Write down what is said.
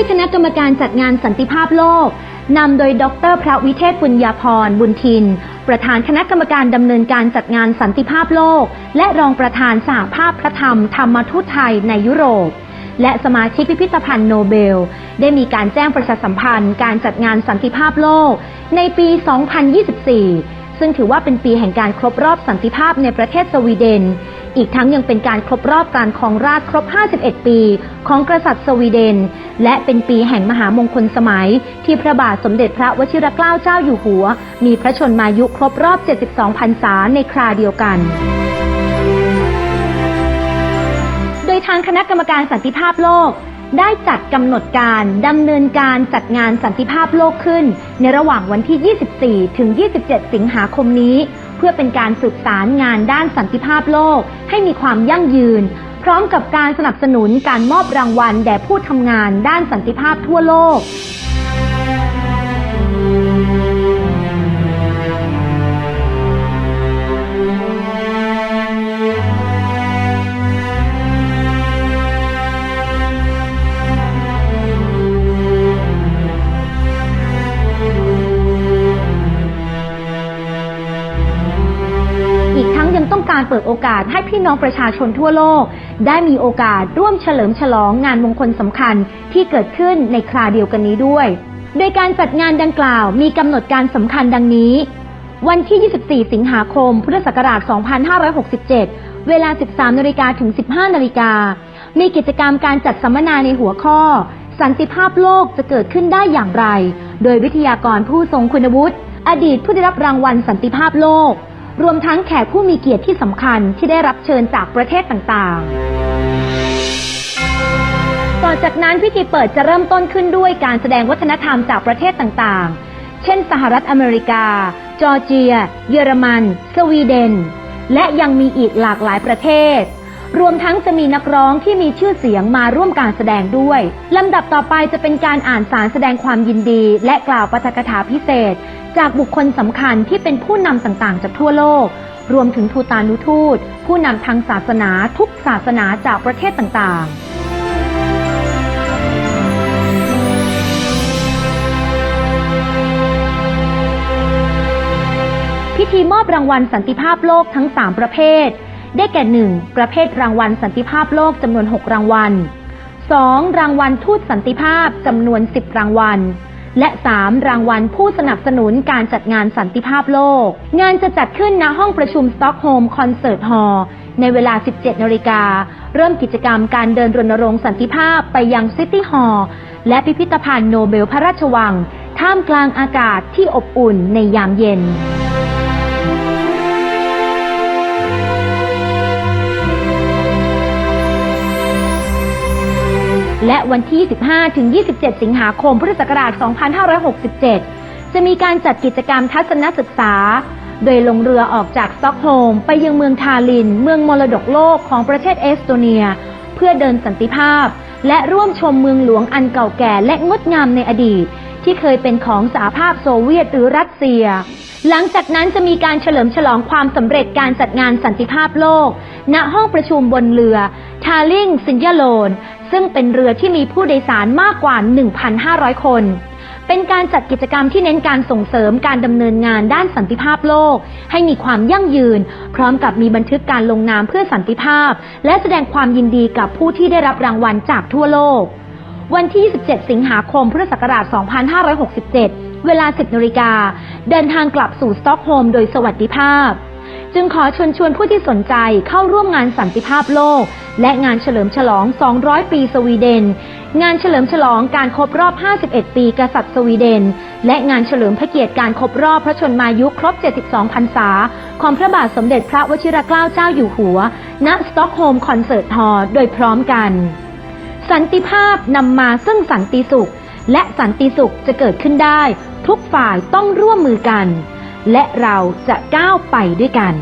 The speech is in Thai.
ยคณะกรรมการจัดงานสันติภาพโลกนำโดยดร พระวิเทศปุญญาพรบุญทิน ประธานคณะกรรมการดำเนินการจัดงานสันติภาพโลก และรองประธานสหภาพพระธรรมธรรมทูตไทยในยุโรป และสมาชิกพิพิธภัณฑ์โนเบล ได้มีการแจ้งประชาสัมพันธ์การจัดงานสันติภาพโลก ในปี 2024 ซึ่งถือว่าเป็นปีแห่งการครบรอบสันติภาพในประเทศสวีเดน อีกทั้งยังเป็นการครบรอบการครองราชครบ 51 ปี ของกษัตริย์สวีเดน และเป็นปีแห่งมหามงคลสมัย ที่พระบาทสมเด็จพระวชิรเกล้าเจ้าอยู่หัว มีพระชนมายุครบรอบ 72 พรรษาในคราเดียวกันโดยทางคณะกรรมการสันติภาพโลกได้จัดกำหนดการดำเนินการจัดงานสันติภาพโลกขึ้น ในระหว่างวันที่ 24 ถึง 27 สิงหาคมนี้ เพื่อเป็นการสืบสารงานด้านสันติภาพโลก ให้มีความยั่งยืน พร้อมกับการสนับสนุนการมอบรางวัลแด่ผู้ทำงานด้านสันติภาพทั่วโลก ยังต้องการเปิดโอกาสให้พี่น้องประชาชนทั่วโลก ได้มีโอกาสร่วมเฉลิมฉลองงานมงคลสำคัญที่เกิดขึ้นในคราเดียวกันนี้ด้วย โดยการจัดงานดังกล่าวมีกำหนดการสำคัญดังนี้ วันที่ 24 สิงหาคม พุทธศักราช 2567 เวลา 13นาฬิกาถึง 15นาฬิกา มีกิจกรรมการจัดสัมมนาในหัวข้อ สันติภาพโลกจะเกิดขึ้นได้อย่างไร โดยวิทยากรผู้ทรงคุณวุฒิอดีตผู้ได้รับรางวัลสันติภาพโลก รวมทั้งแขกผู้มีเกียรติที่สำคัญที่ได้รับเชิญจากประเทศต่างๆ ต่อจากนั้นพิธีเปิดจะเริ่มต้นขึ้นด้วยการแสดงวัฒนธรรมจากประเทศต่างๆ เช่น สหรัฐอเมริกา จอร์เจีย เยอรมัน สวีเดน และยังมีอีกหลากหลายประเทศรวมทั้งจะมีนักร้องที่มีชื่อเสียงมาร่วมการแสดงด้วย ลำดับต่อไปจะเป็นการอ่านสารแสดงความยินดี และกล่าวปาฐกถาพิเศษ จากบุคคลสำคัญที่เป็นผู้นำต่างๆ จากทั่วโลก รวมถึงทูตานุทูต ผู้นำทางศาสนาทุกศาสนาจากประเทศต่างๆพิธีมอบรางวัลสันติภาพโลกทั้ง 3 ประเภท ได้แก่ 1. ประเภทรางวัลสันติภาพโลกจำนวน 6 รางวัล 2. รางวัลทูตสันติภาพจำนวน 10 รางวัล และ 3. รางวัลผู้สนับสนุนการจัดงานสันติภาพโลก งานจะจัดขึ้นณห้องประชุมสต็อกโฮมคอนเสิร์ตฮอลล์ในเวลา 17 นาฬิกา เริ่มกิจกรรมการเดินรณรงค์สันติภาพไปยังซิตี้ฮอลล์และพิพิธภัณฑ์โนเบลพระราชวัง ท่ามกลางอากาศที่อบอุ่นในยามเย็น และวันที่25ถึง27 สิงหาคมพุทธศักราช 2567 จะมีการจัดกิจกรรมทัศนศึกษา โดยลงเรือออกจากสต็อกโฮล์มไปยังเมืองทาลิน เมืองมรดกโลกของประเทศเอสโตเนีย เพื่อเดินสันติภาพ และร่วมชมเมืองหลวงอันเก่าแก่และงดงามในอดีต ที่เคยเป็นของสหภาพโซเวียตหรือรัสเซียหลังจากนั้นจะมีการเฉลิมฉลองความสำเร็จการจัดงานสันติภาพโลก ณ ห้องประชุมบนเรือ ทาลิงซินยาโลน ซึ่งเป็นเรือที่มีผู้โดยสารมากกว่า 1,500 คน เป็นการจัดกิจกรรมที่เน้นการส่งเสริมการดำเนินงานด้านสันติภาพโลก ให้มีความยั่งยืน พร้อมกับมีบันทึกการลงนามเพื่อสันติภาพ และแสดงความยินดีกับผู้ที่ได้รับรางวัลจากทั่วโลก วันที่ 27 สิงหาคม พุทธศักราช 2567 เวลา 10นาฬิกา เดินทางกลับสู่สต็อกโฮล์มโดยสวัสดิภาพ จึงขอชิญชวนผู้ที่สนใจเข้าร่วมงานสันติภาพโลก และงานเฉลิมฉลอง 200 ปีสวีเดน งานเฉลิมฉลองการครบรอบ 51 ปีกษัตริย์สวีเดน และงานเฉลิมพระเกียรติการครบรอบพระชนมายุครบ 72 พรรษา ของพระบาทสมเด็จพระวชิรเกล้าเจ้าอยู่หัว ณ สต็อกโฮล์มคอนเสิร์ตฮอลล์โดยพร้อมกัน สันติภาพนำมาซึ่งสันติสุข และสันติสุขจะเกิดขึ้นได้ ทุกฝ่ายต้องร่วมมือกัน และเราจะก้าวไปด้วยกัน